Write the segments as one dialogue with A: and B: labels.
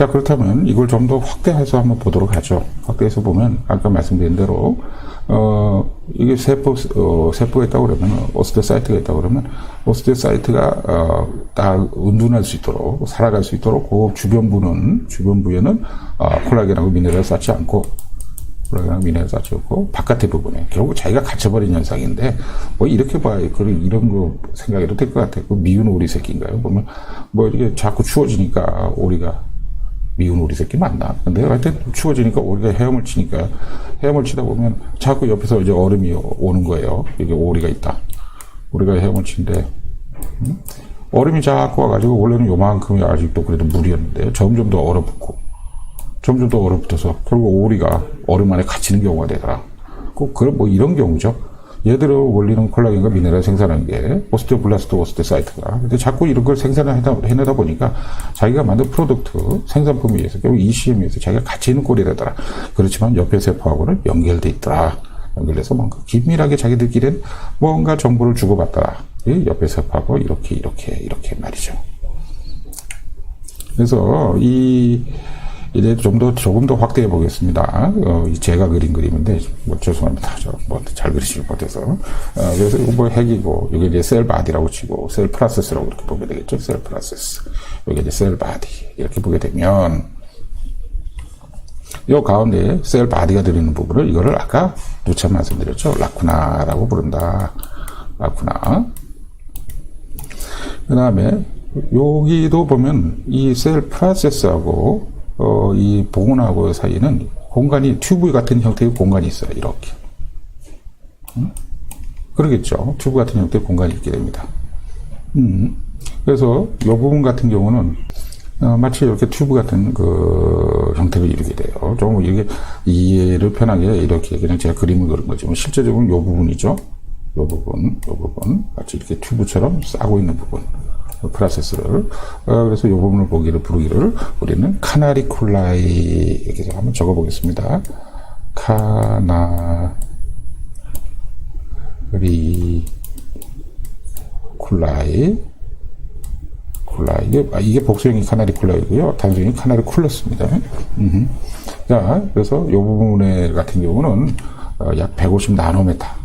A: 자, 그렇다면 이걸 좀 더 확대해서 한번 보도록 하죠. 확대해서 보면 아까 말씀드린 대로 어, 이게 세포, 어, 세포가 있다고 그러면, 오스테 사이트가 있다고 그러면, 오스테 사이트가, 어, 딱 은둔할 수 있도록, 살아갈 수 있도록, 그 주변부는, 주변부에는, 어, 콜라겐하고 미네랄을 쌓지 않고, 콜라겐하고 미네랄을 쌓지 않고, 바깥의 부분에, 결국 자기가 갇혀버린 현상인데, 뭐, 이렇게 봐야, 그런, 이런 거 생각해도 될 것 같아요. 그 미운 오리 새끼인가요? 보면, 뭐, 이게 자꾸 추워지니까, 오리가, 미운 오리 새끼 맞나? 근데 하여튼 추워지니까 오리가 헤엄을 치니까 헤엄을 치다 보면 자꾸 옆에서 이제 얼음이 오는 거예요. 이게 오리가 있다. 오리가 헤엄을 치는데 음? 얼음이 자꾸 와가지고 원래는 요만큼이 아직도 그래도 물이었는데 점점 더 얼어붙고 점점 더 얼어붙어서 결국 오리가 얼음 안에 갇히는 경우가 되더라. 꼭 그런 뭐 이런 경우죠. 얘들의 원리는 콜라겐과 미네랄 생산하는 게 오스테오블라스트 오스테사이트가 근데 자꾸 이런 걸 생산을 해내다 보니까 자기가 만든 프로덕트 생산품에 의해서 결국 ECM에 의해서 자기가 갇혀 있는 꼴이 되더라. 그렇지만 옆에 세포하고는 연결돼 있더라. 연결돼서 뭔가 긴밀하게 자기들끼리는 뭔가 정보를 주고받더라. 이 옆에 세포하고 이렇게 이렇게 이렇게 말이죠. 그래서 이 이제 좀더 조금 더 확대해 보겠습니다. 어, 이 제가 그린 그림인데 뭐 죄송합니다. 저뭐잘 그리지 못해서. 어, 그래서 이거 뭐 핵이고 이게 이제 셀 바디라고 치고 셀 프로세스라고 이렇게 보게 되겠죠. 셀 프로세스. 이게 이제 셀 바디 이렇게 보게 되면 요 가운데 셀 바디가 들어있는 부분을 이거를 아까 누차 말씀드렸죠. 라쿠나라고 부른다. 라쿠나. 그 다음에 여기도 보면 이 셀 프로세스하고 어, 이 복원하고 사이에는 공간이 튜브 같은 형태의 공간이 있어요. 이렇게. 음? 그러겠죠. 튜브 같은 형태의 공간이 있게 됩니다. 음. 그래서 이 부분 같은 경우는 어, 마치 이렇게 튜브 같은 그 형태를 이루게 돼요. 좀 이게 이해를 편하게 이렇게 그냥 제가 그림을 그린 거지만 실제적으로는 이 부분이죠. 이 부분, 이 부분 마치 이렇게 튜브처럼 싸고 있는 부분. 프로세스를 어, 그래서 이 부분을 보기를 부르기를 우리는 카나리콜라이 이렇게 한번 적어보겠습니다. 카나리 쿨라이 쿨라이 이게, 아, 이게 복수형이 카나리 쿨라이고요. 단순히 카나리 쿨러스입니다. 음흠. 자, 그래서 이 부분에 같은 경우는 어, 약150 나노메타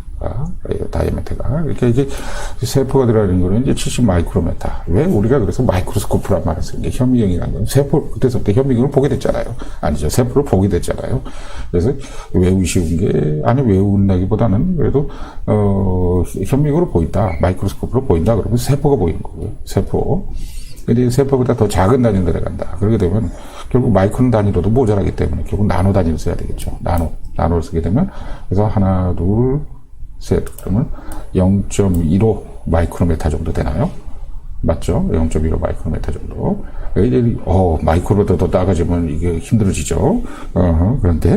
A: 다이아메트가 이렇게 이제 세포가 들어가는 거는 이제 70 마이크로메타. 왜 우리가 그래서 마이크로스코프란 말을 쓰는 게 현미경이라는 건 세포 그때서부터 현미경을 보게 됐잖아요. 아니죠 세포를 보게 됐잖아요. 그래서 외우기 쉬운 게 아니 외운다기보다는 그래도 어 현미경으로 보인다, 마이크로스코프로 보인다 그러면 세포가 보이는 거고요. 세포. 근데 세포보다 더 작은 단위로 들어간다. 그렇게 되면 결국 마이크론 단위로도 모자라기 때문에 결국 나노 단위를 써야 되겠죠. 나노. 나노를 쓰게 되면 그래서 하나, 둘, 셋. 그러면 0.15 마이크로메타 정도 되나요? 맞죠? 0.15 마이크로메타 정도. 이제, 어, 마이크로보다 더 작아지면 이게 힘들어지죠. 어, 그런데,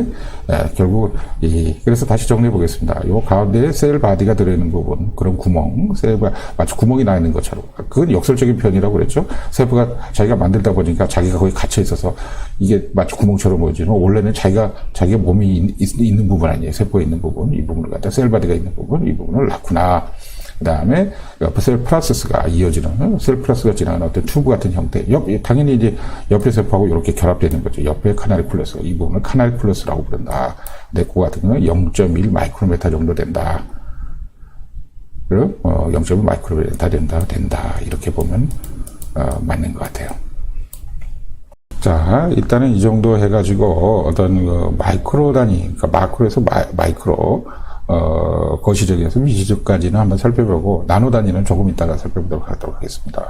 A: 에, 결국, 이, 그래서 다시 정리해 보겠습니다. 요 가운데 셀 바디가 들어있는 부분, 그런 구멍, 셀바, 마치 구멍이 나 있는 것처럼. 그건 역설적인 표현이라고 그랬죠. 세포가 자기가 만들다 보니까 자기가 거기 갇혀 있어서 이게 마치 구멍처럼 보이지만 원래는 자기가, 자기 몸이 있, 있는 부분 아니에요. 세포에 있는 부분, 이 부분을 갖다 셀 바디가 있는 부분, 이 부분을 낳구나. 그 다음에 옆에 셀 프로세스가 이어지는 셀 프로세스가 지나가는 어떤 튜브 같은 형태. 옆, 당연히 이제 옆에 세포하고 이렇게 결합되는 거죠. 옆에 카나리쿨러스. 이 부분을 카나리쿨러스라고 부른다. 내코 같은 경우는 0.1 마이크로메타 정도 된다. 그리고 어, 0.1 마이크로메타 된다, 된다. 이렇게 보면 어, 맞는 것 같아요. 자, 일단은 이 정도 해가지고 어떤 그 마이크로 단위, 그러니까 마크로에서 마, 마이크로 어, 거시적에서 미시적까지는 한번 살펴보고, 나노 단위는 조금 이따가 살펴보도록 하도록 하겠습니다.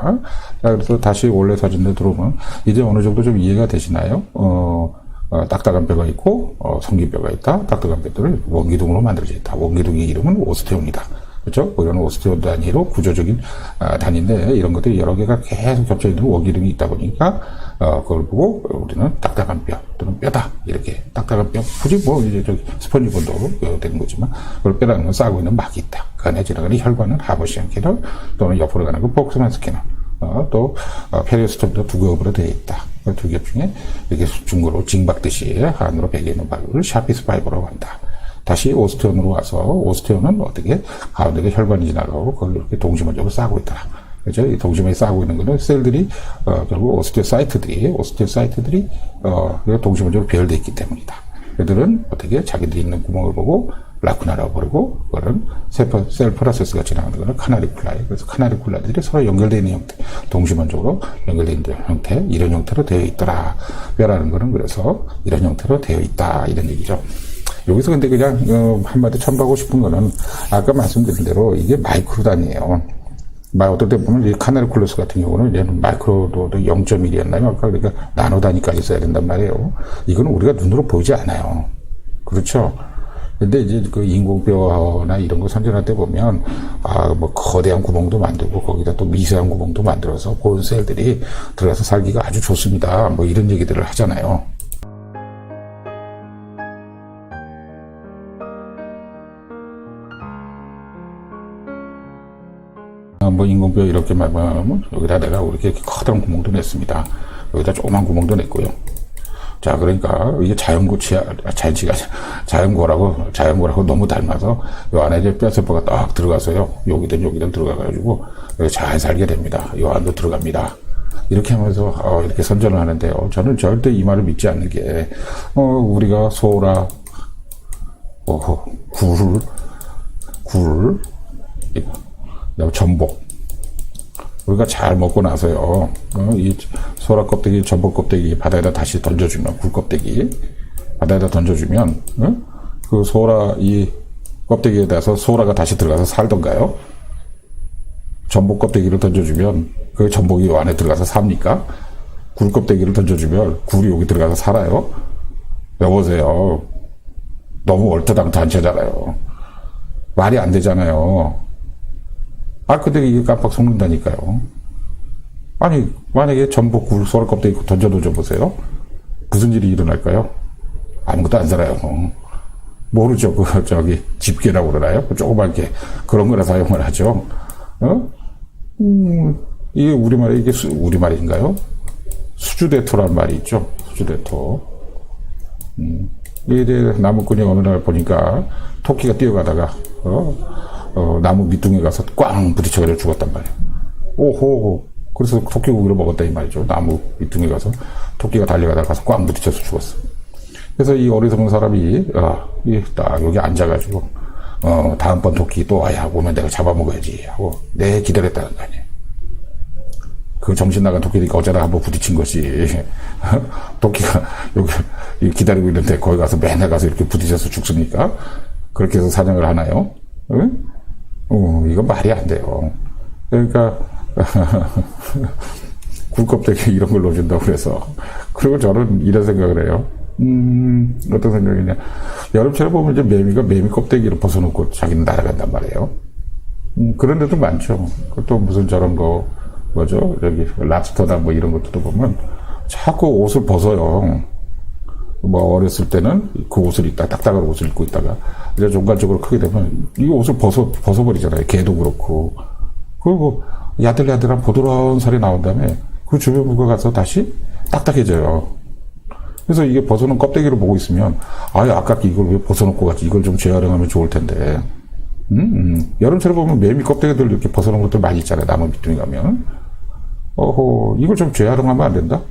A: 자, 그래서 다시 원래 사진에 들어오면, 이제 어느 정도 좀 이해가 되시나요? 어, 어, 딱딱한 뼈가 있고, 어, 성기뼈가 있다. 딱딱한 뼈들을 원기둥으로 만들어져 있다. 원기둥의 이름은 오스테오입니다. 그렇죠? 이런 오스테오 단위로 구조적인 아, 단위인데 이런 것들이 여러 개가 계속 겹쳐 있는 원기둥이 있다 보니까 어, 그걸 보고 우리는 딱딱한 뼈 또는 뼈다 이렇게 딱딱한 뼈 굳이 뭐 이제 저기 스펀지본도 되는 거지만 그걸 뼈라는 건 싸고 있는 막이 있다. 그 안에 지나가는 혈관은 하버시안 캐널 또는 옆으로 가는 그 복스만 스캐너 어, 또 어, 페리오스톰도 두 겹으로 되어 있다. 그 두 겹 중에 이렇게 중고로 징박듯이 안으로 베개 있는 바를 샤피스 파이버라고 한다. 다시 오스테온으로 와서 오스테온은 어떻게 가운데가 혈관이 지나가고 그걸 이렇게 동시문적으로 싸고 있더라. 그죠? 이 동심에 싸고 있는 거는 셀들이, 어, 결국 오스티오사이트들이, 오스티오사이트들이, 어, 동심원적으로 배열되어 있기 때문이다. 얘들은 어떻게 자기들이 있는 구멍을 보고 라쿠나라고 부르고, 그거는 셀, 프- 셀 프로세스가 진행하는 거는 카나리쿨라에. 그래서 카나리쿨라들이 서로 연결되어 있는 형태, 동심원적으로 연결되어 있는 형태, 이런 형태로 되어 있더라. 뼈라는 거는 그래서 이런 형태로 되어 있다. 이런 얘기죠. 여기서 근데 그냥 어, 한마디 첨부하고 싶은 거는 아까 말씀드린 대로 이게 마이크로 단위예요. 마 어떨 때 보면 이 카나리쿨러스 같은 경우는 얘는 마이크로도 0.1이었나요? 아까 그러니까 나노 단위까지 써야 된단 말이에요. 이거는 우리가 눈으로 보이지 않아요. 그렇죠? 근데 이제 그 인공뼈나 이런 거 선전할 때 보면 아 뭐 거대한 구멍도 만들고 거기다 또 미세한 구멍도 만들어서 본 셀들이 들어가서 살기가 아주 좋습니다. 뭐 이런 얘기들을 하잖아요. 뭐 인공뼈 이렇게 말하면 여기다 내가 이렇게 커다란 구멍도 냈습니다. 여기다 조그만 구멍도 냈고요. 자, 그러니까 이게 자연고치야, 자연치가 아니라 자연고라고, 자연고라고 너무 닮아서 요 안에 이제 뼈세포가 딱 들어가서요. 여기든 여기든 들어가가지고 잘 살게 됩니다. 요 안도 들어갑니다. 이렇게 하면서 어, 이렇게 선전을 하는데요. 저는 절대 이 말을 믿지 않는 게 어, 우리가 소라, 어, 굴, 굴, 이거, 그다음에 전복. 우리가 잘 먹고 나서요, 어, 이 소라 껍데기, 전복 껍데기 바다에다 다시 던져주면, 굴 껍데기 바다에다 던져주면, 어? 그 소라 이 껍데기에 대해서 소라가 다시 들어가서 살던가요? 전복 껍데기를 던져주면 그 전복이 요 안에 들어가서 삽니까? 굴 껍데기를 던져주면 굴이 여기 들어가서 살아요? 여보세요. 너무 얼토당토한체잖아요. 말이 안 되잖아요. 아, 근데 이게 깜빡 속는다니까요. 아니, 만약에 전복 굴 소라 껍데기 던져놓줘 보세요. 무슨 일이 일어날까요? 아무것도 안 살아요. 모르죠. 그, 저기, 집게라고 그러나요? 그 조그맣게. 그런 거나 사용을 하죠. 어? 음, 이게 우리말에, 이게 수, 우리말인가요? 수주대토란 말이 있죠. 수주대토. 음, 이제 나무꾼이 어느 날 보니까 토끼가 뛰어가다가, 어, 어, 나무 밑둥에 가서 꽝 부딪혀가지고 죽었단 말이에요. 오호. 그래서 토끼 고기를 먹었다 이 말이죠. 나무 밑둥에 가서 토끼가 달려가다가 가서 꽝 부딪혀서 죽었어. 그래서 이 어리석은 사람이 아, 이딱 여기 앉아가지고 어, 다음번 토끼 또 와야 오면 내가 잡아먹어야지 하고 내 기다렸다는 거 아니에요. 그 정신 나간 토끼니까 어쩌다 한번 부딪힌 것이 토끼가 여기 기다리고 있는데 거기 가서 맨날 가서 이렇게 부딪혀서 죽습니까? 그렇게 해서 사냥을 하나요? 응? 어, 이건 말이 안 돼요. 그러니까 굴껍데기 이런 걸 넣어준다고 그래서 그리고 저는 이런 생각을 해요. 음, 어떤 생각이냐. 여름철에 보면 이제 매미가 매미 껍데기를 벗어놓고 자기는 날아간단 말이에요. 음, 그런 데도 많죠. 또 무슨 저런 거, 뭐죠? 여기, 랍스터다 뭐 이런 것도 보면 자꾸 옷을 벗어요. 뭐 어렸을 때는 그 옷을 입다 딱딱한 옷을 입고 있다가 이제 종간적으로 크게 되면 이 옷을 벗어 벗어버리잖아요. 개도 그렇고 그리고 야들야들한 부드러운 살이 나온 다음에 그 주변 부가 가서 다시 딱딱해져요. 그래서 이게 벗어놓은 껍데기를 보고 있으면 아유 아깝게 이걸 왜 벗어놓고 갔지 이걸 좀 재활용하면 좋을 텐데 음, 음. 여름철에 보면 매미 껍데기들 이렇게 벗어놓은 것들 많이 있잖아요. 나무 밑둥에 가면 어허 이걸 좀 재활용하면 안 된다?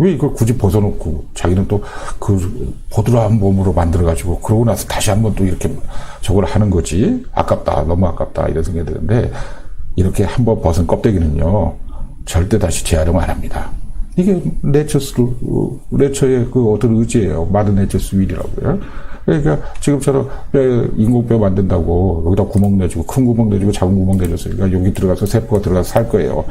A: 왜 이걸 굳이 벗어놓고 자기는 또 그 보드라운 몸으로 만들어가지고 그러고 나서 다시 한번 또 이렇게 저걸 하는 거지? 아깝다 너무 아깝다 이런 생각이 드는데 이렇게 한번 벗은 껍데기는요 절대 다시 재활용 안 합니다. 이게 네처스 네처의 그 어떤 의지예요. 마드 네처스 윌이라고요. 그러니까 지금처럼 뼈, 인공뼈 만든다고 여기다 구멍 내주고 큰 구멍 내주고 작은 구멍 내줬으니까 여기 들어가서 세포가 들어가서 살 거예요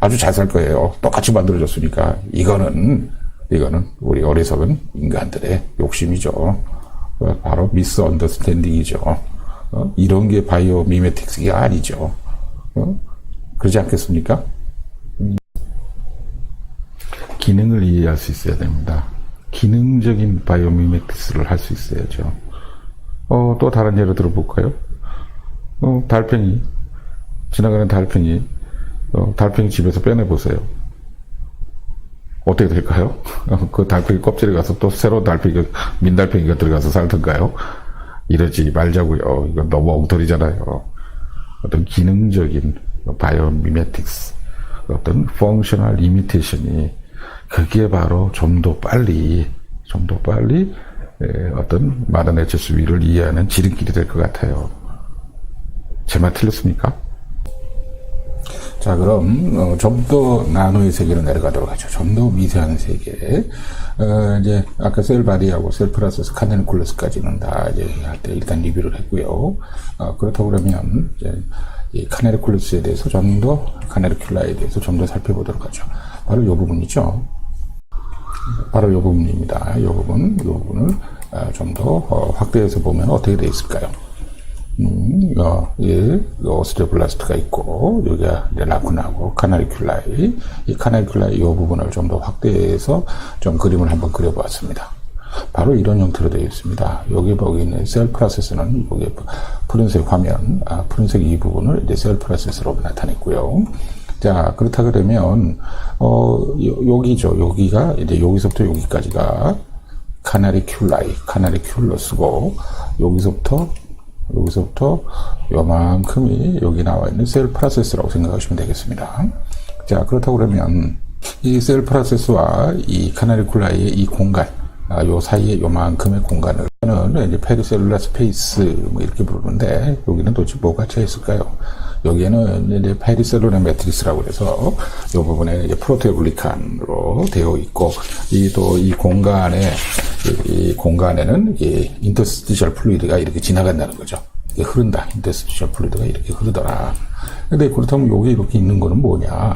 A: 아주 잘 살 거예요. 똑같이 만들어졌으니까 이거는 이거는 우리 어리석은 인간들의 욕심이죠. 어, 바로 미스 언더스탠딩이죠. 어? 이런 게 바이오 미메틱스가 아니죠. 어? 그러지 않겠습니까? 음. 기능을 이해할 수 있어야 됩니다. 기능적인 바이오 미메틱스를 할 수 있어야죠. 어, 또 다른 예를 들어볼까요? 어, 달팽이 지나가는 달팽이 어, 달팽이 집에서 빼내보세요. 어떻게 될까요? 그 달팽이 껍질에 가서 또 새로운 달팽이가, 민달팽이가 들어가서 살던가요? 이러지 말자고요. 이건 너무 엉터리잖아요. 어떤 기능적인 바이오미메틱스 어떤 펑셔널 리미테이션이 그게 바로 좀 더 빨리 좀 더 빨리 에, 어떤 마다네체스 위를 이해하는 지름길이 될 것 같아요. 제 말 틀렸습니까? 자, 그럼 어, 좀더 나노의 세계로 내려가도록 하죠. 좀 더 미세한 세계. 어, 이제 아까 셀바디하고 셀프라스스 카네리쿨러스까지는 다 이제 할 때 일단 리뷰를 했고요. 어, 그렇다고 그러면 이제 이 카네리쿨러스에 대해서 좀 더 카네리큘라에 대해서 좀 더 살펴보도록 하죠. 바로 이 부분이죠. 바로 이 부분입니다. 이 부분, 이 부분을 아, 좀더 확대해서 보면 어떻게 되어 있을까요? 음, 어, 예, 오스테오블라스트가 있고, 여기가 이제 라쿠나고, 카나리큘라이, 이 카나리큘라이 이 부분을 좀 더 확대해서 좀 그림을 한번 그려보았습니다. 바로 이런 형태로 되어 있습니다. 여기 보기 있는 셀 프로세스는 여기 푸른색 화면, 아, 푸른색 이 부분을 이제 셀 프로세스로 나타냈고요. 자, 그렇다 그러면, 어, 요- 여기죠. 여기가, 이제 여기서부터 여기까지가 카나리큘라이, 카나리큘러스고, 여기서부터, 여기서부터 요만큼이 여기 나와 있는 셀 프로세스라고 생각하시면 되겠습니다. 자, 그렇다고 그러면, 이 셀 프로세스와 이 카나리큘라이의 이 공간, 아, 요 사이에 요만큼의 공간을, 는 이제 페리셀룰라 스페이스, 뭐 이렇게 부르는데, 여기는 도대체 뭐가 차 있을까요? 여기에는 이제 페리셀룰라 매트리스라고 해서 이 부분에 이제 프로테글리칸으로 되어 있고 이또이 공간에 이, 이 공간에는 이 인터스티셜 플루이드가 이렇게 지나간다는 거죠. 이게 흐른다. 인터스티셜 플루이드가 이렇게 흐르더라. 근데 그렇다면 여기 이렇게 있는 거는 뭐냐?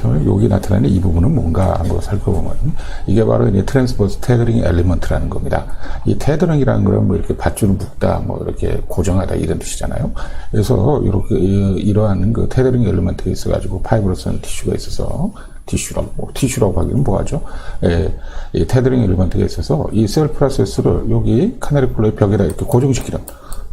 A: 그렇다면 여기 나타나는 이 부분은 뭔가 한번 살펴보면 이게 바로 이제 트랜스포스 테더링 엘리먼트라는 겁니다. 이 테더링이라는 건뭐 이렇게 밧줄을 묶다, 뭐 이렇게 고정하다 이런 뜻이잖아요. 그래서 이렇게 이- 이러한 그 테더링 엘리먼트가 있어가지고 파이브로스는 티슈가 있어서 티슈라고 티슈라고 하기는 뭐하죠? 예, 이 테더링 엘리먼트가 있어서 이 셀 프로세스를 여기 카나리쿨러의 벽에다 이렇게 고정시키는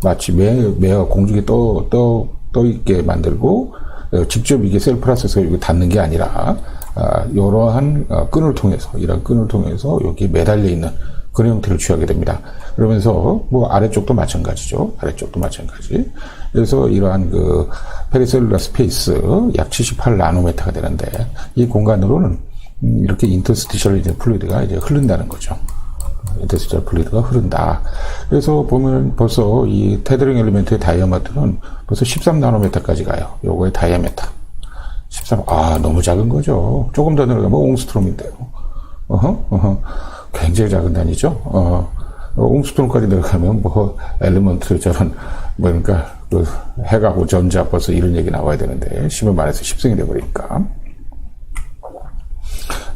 A: 마치 매 매가 공중에 떠 떠 떠 있게 만들고 어, 직접 이게 셀 프로세스가 여기 닿는 게 아니라 아, 이러한 어, 끈을 통해서 이런 끈을 통해서 여기 매달려 있는 그런 형태를 취하게 됩니다. 그러면서 뭐 아래쪽도 마찬가지죠. 아래쪽도 마찬가지. 그래서 이러한 그 페리셀룰라 스페이스 약 78 나노메타가 되는데 이 공간으로는 음, 이렇게 인터스티셜 이제 플루이드가 이제 흐른다는 거죠. 인터스티셜 플루이드가 흐른다. 그래서 보면 벌써 이 테더링 엘리멘트의 다이아메트는 벌써 13 나노메타까지 가요. 요거의 다이아메타. 13, 아, 너무 작은 거죠. 조금 더 내려가면 옹스트롬인데요. 어허, 어허. 굉장히 작은 단위죠. 어, 옹스트롬까지 내려가면 뭐, 엘리먼트 저런, 뭐, 그러니까, 그, 해가고 전자 벌써 이런 얘기 나와야 되는데, 10을 말해서 10승이 돼버리니까.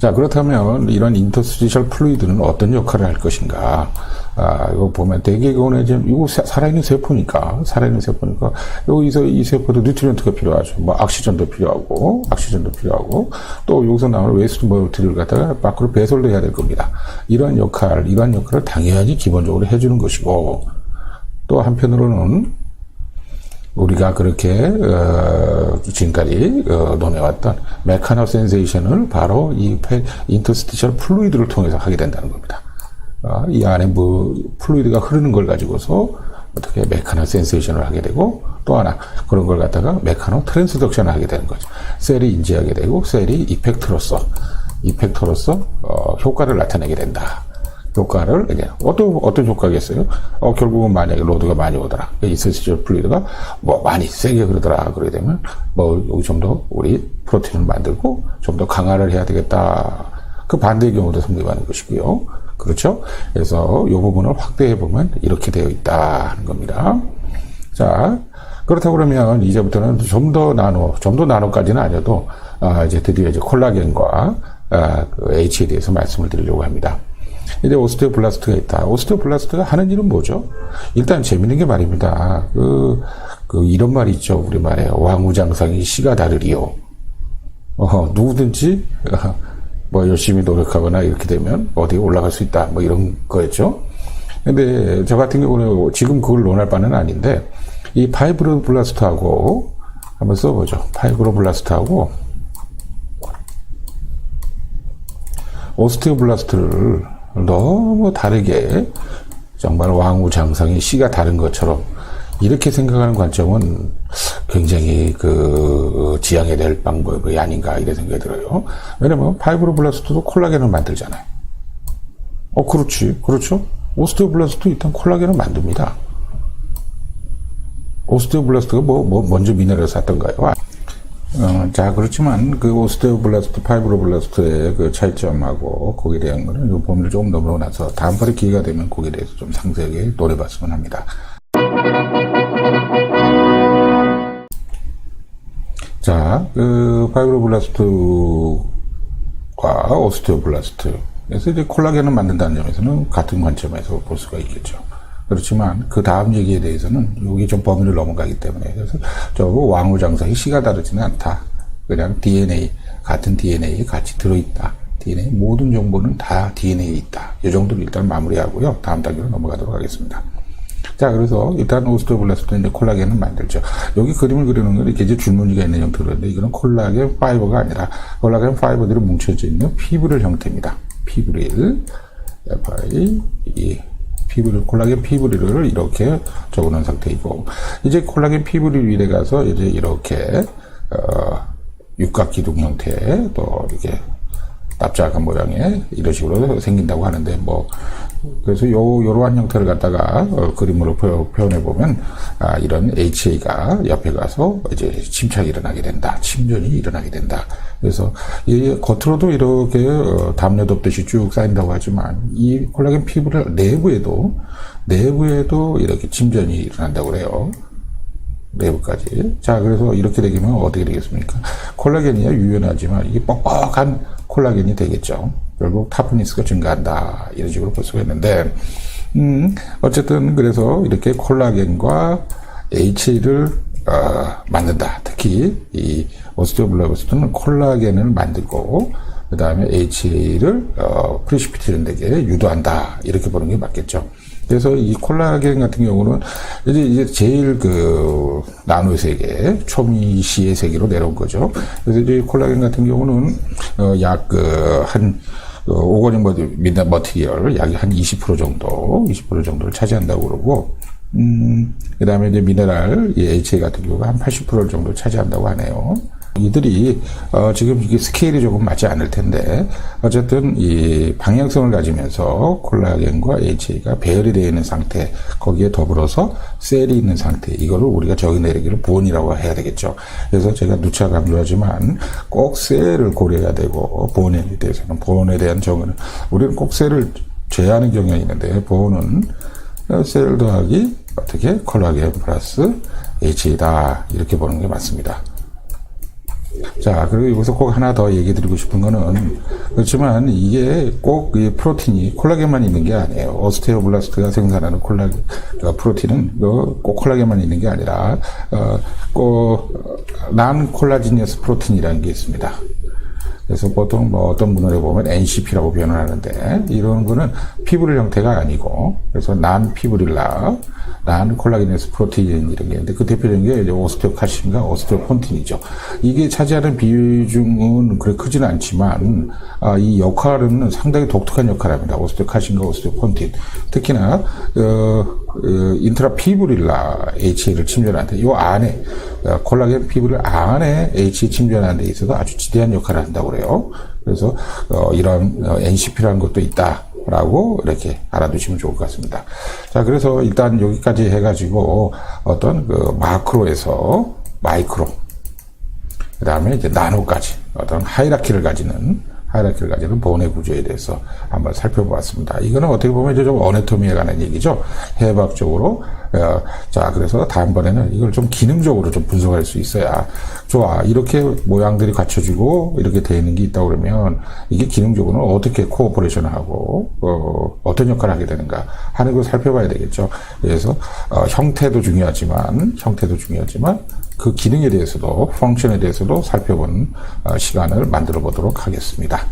A: 자, 그렇다면 이런 인터스티셜 플루이드는 어떤 역할을 할 것인가? 아, 이거 보면 대개경우는 이제 이거 사- 살아있는 세포니까, 살아있는 세포니까, 여기서 이 세포도 뉴트리언트가 필요하죠. 뭐, 악시전도 필요하고, 악시전도 필요하고, 또 여기서 나오는 웨스트 멀티를 갖다가 밖으로 배설도 해야 될 겁니다. 이러한 역할, 이러한 역할을 당연히 기본적으로 해주는 것이고, 또 한편으로는 우리가 그렇게 어, 지금까지 어, 논해왔던 메카노 센세이션을 바로 이 페- 인터스티셜 플루이드를 통해서 하게 된다는 겁니다. 어, 이 안에 뭐 플루이드가 흐르는 걸 가지고서 어떻게 메카노 센세이션을 하게 되고 또 하나 그런 걸 갖다가 메카노 트랜스덕션을 하게 되는 거죠. 셀이 인지하게 되고 셀이 이펙트로서 이펙터로서 어, 효과를 나타내게 된다. 효과를 이제 어떤 어떤 효과겠어요? 어 결국은 만약에 로드가 많이 오더라, 이스시절 플루이드가 뭐 많이 세게 그러더라 그러게 되면 뭐 여기 좀 더 우리 프로틴을 만들고 좀 더 강화를 해야 되겠다. 그 반대의 경우도 성립하는 것이고요. 그렇죠? 그래서 이 부분을 확대해 보면 이렇게 되어 있다는 겁니다. 자, 그렇다고 그러면 이제부터는 좀 더 나노, 좀 더 나노까지는 아니어도, 아, 이제 드디어 이제 콜라겐과, 아, 그 H에 대해서 말씀을 드리려고 합니다. 이제 오스테오블라스트가 있다. 오스테오블라스트가 하는 일은 뭐죠? 일단 재밌는 게 말입니다. 그, 그, 이런 말이 있죠. 우리말에. 왕우장상이 씨가 다르리요. 어, 누구든지, 어, 뭐 열심히 노력하거나 이렇게 되면 어디에 올라갈 수 있다. 뭐 이런 거였죠. 근데 저 같은 경우는 지금 그걸 논할 바는 아닌데, 이 파이브로블라스트하고 한번 써보죠. 파이브로블라스트하고 오스테오블라스트를 너무 다르게 정말 왕우장상의 씨가 다른 것처럼 이렇게 생각하는 관점은 굉장히 그 지향해야 될 방법이 아닌가 이런 생각이 들어요. 왜냐면 파이브로블라스트도 콜라겐을 만들잖아요. 어, 그렇지. 그렇죠. 오스테오블라스트 일단 콜라겐을 만듭니다. 오스테오블라스트가 뭐, 뭐 먼저 미네랄을 샀던가요? 어, 자, 그렇지만 그 오스테오블라스트, 파이브로블라스트의 그 차이점하고 거기에 대한 거는 이 범위를 조금 넘어가고 나서 다음 번에 기회가 되면 거기에 대해서 좀 상세하게 노려봤으면 합니다. 자, 그 파이브로블라스트과 오스테오블라스트. 그래서 이제 콜라겐을 만든다는 점에서는 같은 관점에서 볼 수가 있겠죠. 그렇지만 그 다음 얘기에 대해서는 여기 좀 범위를 넘어가기 때문에 그래서 저 왕우장성이 씨가 다르지는 않다. 그냥 DNA 같은 DNA 같이 들어있다. DNA 모든 정보는 다 DNA에 있다. 이 정도로 일단 마무리하고요. 다음 단계로 넘어가도록 하겠습니다. 자, 그래서 일단 오스테오블라스트 이제 콜라겐을 만들죠. 여기 그림을 그리는 건 이렇게 이제 줄무늬가 있는 형태로인데 이거는 콜라겐 파이버가 아니라 콜라겐 파이버들이 뭉쳐져 있는 피브릴 형태입니다. 피브릴, FI, 이 피브릴, 콜라겐 피브릴을 이렇게 적어놓은 상태이고 이제 콜라겐 피브릴 위에 가서 이제 이렇게 어, 육각 기둥 형태 또 이렇게 납작 한 모양의 이런 식으로 생긴다고 하는데 뭐 그래서 요 요러한 형태를 갖다가 어, 그림으로 표, 현해 보면 아, 이런 HA가 옆에 가서 이제 침착이 일어나게 된다, 침전이 일어나게 된다. 그래서 이 겉으로도 이렇게 어, 담요 덮듯이 쭉 쌓인다고 하지만 이 콜라겐 피부를 내부에도 내부에도 이렇게 침전이 일어난다고 그래요. 내부까지. 자, 그래서 이렇게 되면 어떻게 되겠습니까? 콜라겐이야 유연하지만 이게 뻑뻑한 콜라겐이 되겠죠. 결국 타프니스가 증가한다. 이런 식으로 볼 수가 있는데, 음, 어쨌든 그래서 이렇게 콜라겐과 HA를 어, 만든다. 특히 이 오스테오블라스트는 콜라겐을 만들고 그 다음에 HA를 어, 프리시피테이션 되게 유도한다. 이렇게 보는 게 맞겠죠. 그래서 이 콜라겐 같은 경우는 이제 이제 제일 그 나노 세계 초미 시의 세계로 내려온 거죠. 그래서 이제 콜라겐 같은 경우는 어, 약그한 어, 오거닉 미나 머티리얼 약한20% 정도, 20% 정도를 차지한다고 그러고, 음, 그 다음에 이제 미네랄, 이 HA 같은 경우가 한 80% 정도 차지한다고 하네요. 이들이, 어, 지금 이게 스케일이 조금 맞지 않을 텐데, 어쨌든 이 방향성을 가지면서 콜라겐과 HA가 배열이 되어 있는 상태, 거기에 더불어서 셀이 있는 상태, 이거를 우리가 저기 내리기를 본이라고 해야 되겠죠. 그래서 제가 누차 강조하지만 꼭 셀을 고려해야 되고, 본에 대해서는 본에 대한 정의는, 우리는 꼭 셀을 제외하는 경향이 있는데, 본은 셀 더하기 어떻게 콜라겐 플러스 HA다 이렇게 보는 게 맞습니다. 자, 그리고 여기서 꼭 하나 더 얘기 드리고 싶은 거는, 그렇지만 이게 꼭 이 프로틴이 콜라겐만 있는 게 아니에요. 오스테오블라스트가 생산하는 콜라겐, 어, 프로틴은 어, 꼭 콜라겐만 있는 게 아니라, 어, 꼭, 난 콜라지니어스 프로틴이라는 게 있습니다. 그래서 보통 뭐 어떤 분을 해보면 NCP라고 표현을 하는데 이런 거는 피부릴 형태가 아니고 그래서 난 피부릴라, 난 콜라겐에스 프로테인 이런 게 있는데 그 대표적인 게 이제 오스테오칼슘과 오스테오폰틴이죠. 이게 차지하는 비중은 그렇게 크지는 않지만 아, 이 역할은 상당히 독특한 역할을 합니다. 오스테오칼슘과 오스테오폰틴. 특히나 어, 어, 인트라 피부릴라 HA를 침전하는데 이 안에 어, 콜라겐 피부를 안에 HA 침전하는 데 있어서 아주 지대한 역할을 한다고 그래요. 그래서 어, 이런 어, NCP라는 것도 있다. 라고 이렇게 알아두시면 좋을 것 같습니다. 자, 그래서 일단 여기까지 해가지고 어떤 그 마크로에서 마이크로, 그 다음에 이제 나노까지 어떤 하이라키를 가지는 하이라키를 가지는 본의 구조에 대해서 한번 살펴보았습니다. 이거는 어떻게 보면 이제 좀 어네토미에 관한 얘기죠. 해박적으로. 어, 자, 그래서 다음번에는 이걸 좀 기능적으로 좀 분석할 수 있어야 좋아. 이렇게 모양들이 갖춰지고 이렇게 되어 있는 게 있다 그러면 이게 기능적으로는 어떻게 코어포레이션을 하고, 어, 어떤 역할을 하게 되는가 하는 걸 살펴봐야 되겠죠. 그래서, 어, 형태도 중요하지만, 형태도 중요하지만, 그 기능에 대해서도 펑션에 대해서도 살펴보는 어, 시간을 만들어 보도록 하겠습니다.